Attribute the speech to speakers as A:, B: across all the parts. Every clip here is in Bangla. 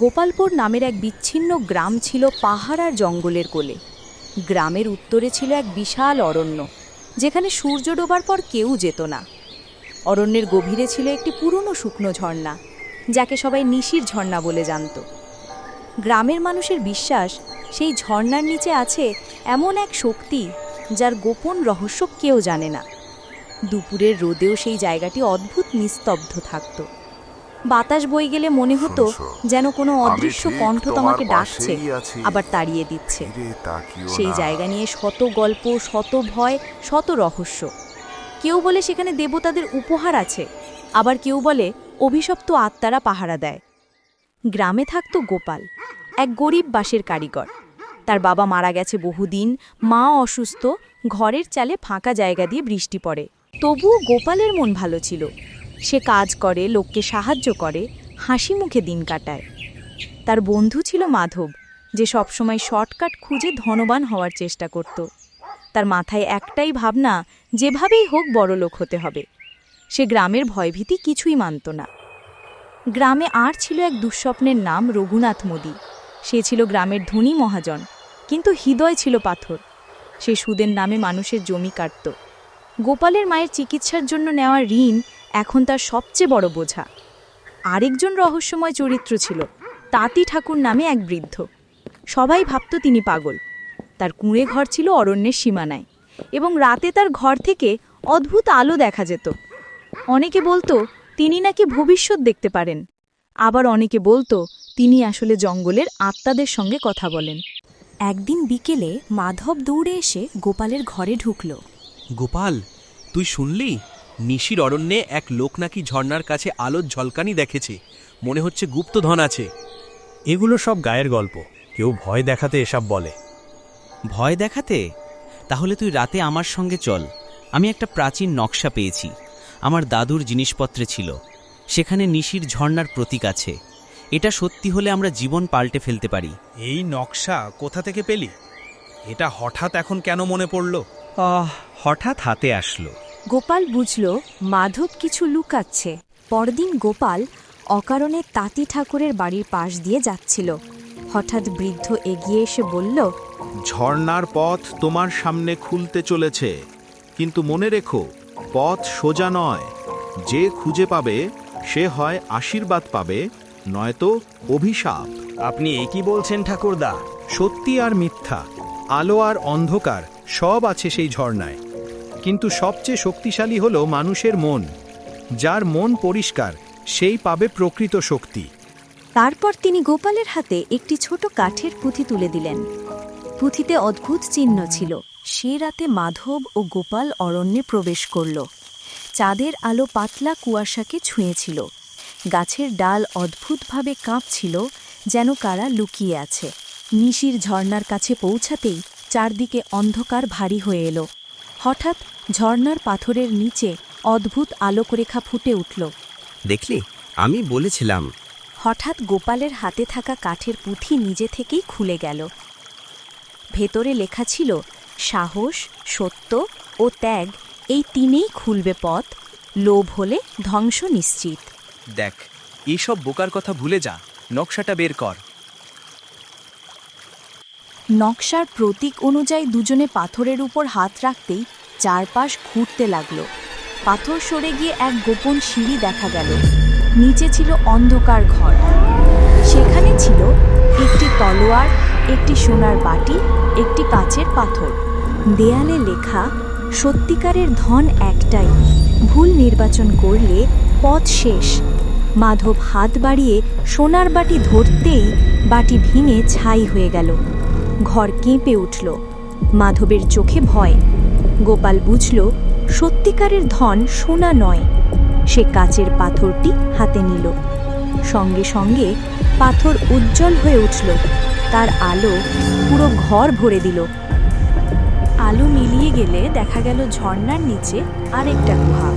A: গোপালপুর নামের এক বিচ্ছিন্ন গ্রাম ছিল পাহাড় আর জঙ্গলের কোলে। গ্রামের উত্তরে ছিল এক বিশাল অরণ্য, যেখানে সূর্য ডোবার পর কেউ যেত না। অরণ্যের গভীরে ছিল একটি পুরনো শুকনো ঝর্ণা, যাকে সবাই নিশির ঝর্ণা বলে জানত। গ্রামের মানুষের বিশ্বাস, সেই ঝর্ণার নিচে আছে এমন এক শক্তি যার গোপন রহস্য কেউ জানে না। দুপুরের রোদেও সেই জায়গাটি অদ্ভুত নিস্তব্ধ থাকত। বাতাস বই গেলে মনে হতো যেন কোনো অদৃশ্য কণ্ঠ তোমাকে ডাকছে আবার তাড়িয়ে দিচ্ছে। সেই জায়গা নিয়ে শত গল্প শত ভয় শত রহস্য। কেউ বলে সেখানে দেবতাদের উপহার আছে আবার কেউ বলে অভিশপ্ত আত্মারা পাহারা দেয়। গ্রামে থাকতো গোপাল এক গরিব বাসের কারিগর। তার বাবা মারা গেছে বহুদিন মা অসুস্থ ঘরের চালে ফাঁকা জায়গা দিয়ে বৃষ্টি পড়ে। তবুও গোপালের মন ভালো ছিল। সে কাজ করে, লোককে সাহায্য করে, হাসি মুখে দিন কাটায়। তার বন্ধু ছিল মাধব, যে সবসময় শর্টকাট খুঁজে ধনবান হওয়ার চেষ্টা করত। তার মাথায় একটাই ভাবনা, যেভাবেই হোক বড়লোক হতে হবে। সে গ্রামের ভয়ভীতি কিছুই মানত না। গ্রামে আর ছিল এক দুঃস্বপ্নের নাম, রঘুনাথ মোদী। সে ছিল গ্রামের ধনী মহাজন, কিন্তু হৃদয় ছিল পাথর। সে সুদের নামে মানুষের জমি কাটত। গোপালের মায়ের চিকিৎসার জন্য নেওয়া ঋণ এখন তার সবচেয়ে বড় বোঝা। আরেকজন রহস্যময় চরিত্র ছিল, তাঁতি ঠাকুর নামে এক বৃদ্ধ। সবাই ভাবত তিনি পাগল। তার কুঁড়ে ঘর ছিল অরণ্যের সীমানায় এবং রাতে তার ঘর থেকে অদ্ভুত আলো দেখা যেত। অনেকে বলতো, তিনি নাকি ভবিষ্যৎ দেখতে পারেন। আবার অনেকে বলতো, তিনি আসলে জঙ্গলের আত্মাদের সঙ্গে কথা বলেন। একদিন বিকেলে মাধব দৌড়ে এসে গোপালের ঘরে ঢুকল।
B: গোপাল, তুই শুনলি? নিশির অরণ্যে এক লোক নাকি ঝর্ণার কাছে আলোর ঝলকানি দেখেছে। মনে হচ্ছে গুপ্তধন আছে।
C: এগুলো সব গায়ের গল্প। কেউ ভয় দেখাতে এসব বলে।
D: ভয় দেখাতে? তাহলে তুই রাতে আমার সঙ্গে চল। আমি একটা প্রাচীন নকশা পেয়েছি। আমার দাদুর জিনিসপত্রে ছিল। সেখানে নিশির ঝর্ণার প্রতীক আছে। এটা সত্যি হলে আমরা জীবন পাল্টে ফেলতে পারি।
C: এই নকশা কোথা থেকে পেলি? এটা হঠাৎ এখন কেন মনে পড়ল?
D: আহ হঠাৎ হাতে আসলো।
A: গোপাল বুঝল মাধব কিছু লুকাচ্ছে। পরদিন গোপাল অকারণে তাঁতি ঠাকুরের বাড়ির পাশ দিয়ে যাচ্ছিল। হঠাৎ বৃদ্ধ এগিয়ে এসে বলল
E: ঝর্ণার পথ তোমার সামনে খুলতে চলেছে কিন্তু মনে রেখো পথ সোজা নয়। যে খুঁজে পাবে সে হয় আশীর্বাদ পাবে নয়তো অভিশাপ।
C: আপনি একই বলছেন ঠাকুরদা। সত্যি আর মিথ্যা আলো আর অন্ধকার সব আছে সেই ঝর্ণায়। কিন্তু সবচেয়ে শক্তিশালী হল মানুষের মন। যার মন পরিষ্কার, সেই পাবে প্রকৃত শক্তি।
A: তারপর তিনি গোপালের হাতে একটি ছোট কাঠের পুঁথি তুলে দিলেন। পুঁথিতে অদ্ভুত চিহ্ন ছিল। সে রাতে মাধব ও গোপাল অরণ্যে প্রবেশ করল। চাঁদের আলো পাতলা কুয়াশাকে ছুঁয়েছিল। গাছের ডাল অদ্ভুতভাবে কাঁপছিল, যেন কারা লুকিয়ে আছে। নিশির ঝর্ণার কাছে পৌঁছাতেই চারদিকে অন্ধকার ভারী হয়ে এলো। হঠাৎ ঝর্ণার পাথরের নিচে অদ্ভুত আলোকরেখা ফুটে উঠল।
D: দেখলি আমি বলেছিলাম।
A: হঠাৎ গোপালের হাতে থাকা কাঠের পুঁথি নিজে থেকেই খুলে গেল। ভেতরে লেখা ছিল সাহস সত্য ও ত্যাগ এই তিনেই খুলবে পথ লোভ হলে ধ্বংস নিশ্চিত।
B: দেখ এইসব বোকার কথা ভুলে যা নকশাটা বের কর।
A: নকশার প্রতীক অনুযায়ী দুজনে পাথরের উপর হাত রাখতেই চারপাশ ঘুরতে লাগল। পাথর সরে গিয়ে এক গোপন সিঁড়ি দেখা গেল। নিচে ছিল অন্ধকার ঘর। সেখানে ছিল একটি তলোয়ার, একটি সোনার বাটি, একটি কাচের পাথর। দেয়ালে লেখা, সত্যিকারের ধন একটাই। ভুল নির্বাচন করলে পথ শেষ। মাধব হাত বাড়িয়ে সোনার বাটি ধরতেই বাটি ভেঙে ছাই হয়ে গেল। ঘর কেঁপে উঠল। মাধবের চোখে ভয়। গোপাল বুঝল, সত্যিকারের ধন সোনা নয়। সে কাচের পাথরটি হাতে নিল। সঙ্গে সঙ্গে পাথর উজ্জ্বল হয়ে উঠল। তার আলো পুরো ঘর ভরে দিল। আলো মিলিয়ে গেলে দেখা গেল ঝর্ণার নিচে আরেকটা গুহা।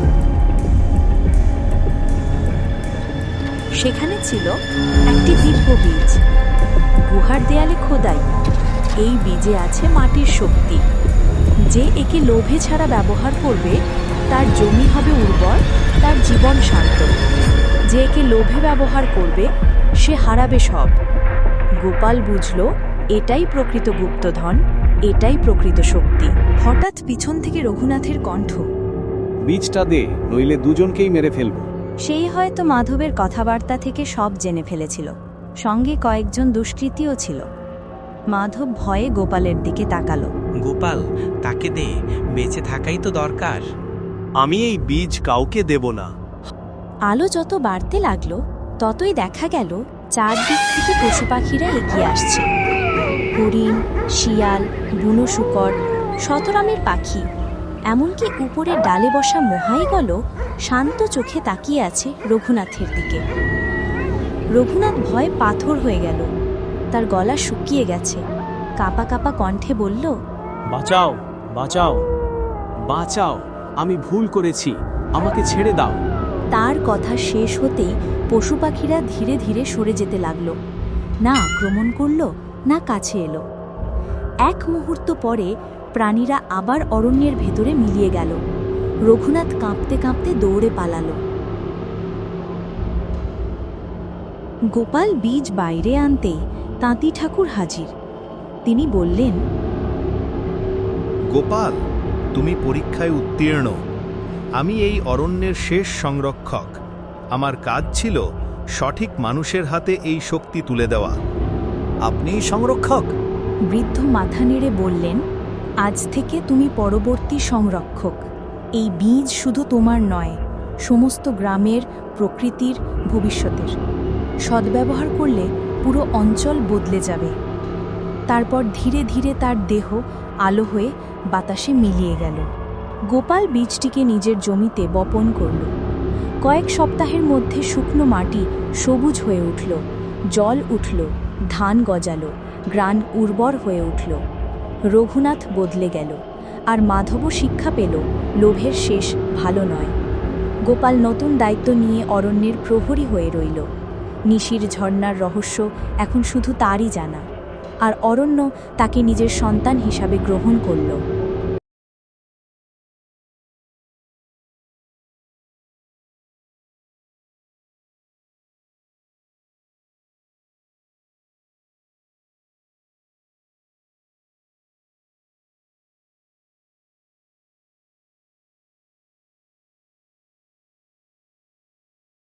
A: সেখানে ছিল একটি দিব্য বীজ। গুহার দেয়ালে খোদাই। এই বীজে আছে মাটির শক্তি। যে একে লোভে ছাড়া ব্যবহার করবে তার জমি হবে উর্বর তার জীবন শান্ত। যে একে লোভে ব্যবহার করবে সে হারাবে সব। গোপাল বুঝল এটাই প্রকৃত গুপ্তধন এটাই প্রকৃত শক্তি। হঠাৎ পিছন থেকে রঘুনাথের কণ্ঠ।
F: বীজটা দে নইলে দুজনকেই মেরে ফেলব।
A: সেই হয়তো মাধবের কথাবার্তা থেকে সব জেনে ফেলেছিল। সঙ্গে কয়েকজন দুষ্কৃতীও ছিল। মাধব ভয়ে গোপালের দিকে তাকালো।
B: গোপাল তাকে দে বেঁচে থাকাই তো দরকার।
F: আমি এই বীজ কাউকে দেব না।
A: আলো যত বাড়তে লাগল ততই দেখা গেল চারদিক থেকে পশু পাখিরা এগিয়ে আসছে। হরিণ শিয়াল বুনো শুকর শতরামের পাখি এমনকি উপরে ডালে বসা মহাইগল শান্ত চোখে তাকিয়ে আছে রঘুনাথের দিকে। রঘুনাথ ভয় পাথর হয়ে গেল। তার গলা শুকিয়ে গেছে। কাপা কাপা কণ্ঠে বলল
F: বাঁচাও বাঁচাও। বাঁচাও আমি ভুল করেছি আমাকে ছেড়ে দাও।
A: তার কথা শেষ হতেই পশু পাখিরা ধীরে ধীরে সরে যেতে লাগল। না আক্রমণ করল না কাছে এলো। এক মুহূর্ত পরে প্রাণীরা আবার অরণ্যের ভেতরে মিলিয়ে গেল। রঘুনাথ কাঁপতে কাঁপতে দৌড়ে পালালো। গোপাল বীজ বাইরে আনতেই তাঁতি ঠাকুর হাজির। তিনি বললেন
E: গোপাল তুমি পরীক্ষায় উত্তীর্ণ। আমি এই অরণ্যের শেষ সংরক্ষক। আমার কাজ ছিল সঠিক মানুষের হাতে এই শক্তি তুলে দেওয়া।
F: আপনিই সংরক্ষক?
A: বৃদ্ধ মাথা নেড়ে বললেন আজ থেকে তুমি পরবর্তী সংরক্ষক। এই বীজ শুধু তোমার নয় সমস্ত গ্রামের প্রকৃতির ভবিষ্যতের। সদ্ব্যবহার করলে পুরো অঞ্চল বদলে যাবে। তারপর ধীরে ধীরে তার দেহ আলো হয়ে বাতাসে মিলিয়ে গেল। গোপাল বীজটিকে নিজের জমিতে বপন করল। কয়েক সপ্তাহের মধ্যে শুকনো মাটি সবুজ হয়ে উঠল, জল উঠল, ধান গজালো গ্রান উর্বর হয়ে উঠল। রঘুনাথ বদলে গেল, আর মাধবও শিক্ষা পেল, লোভের শেষ ভালো নয়। গোপাল নতুন দায়িত্ব নিয়ে অরণ্যের প্রহরী হয়ে রইল। নিশির ঝর্ণার রহস্য এখন শুধু তারই জানা। আর অরণ্য তাকে নিজের সন্তান হিসাবে গ্রহণ করল।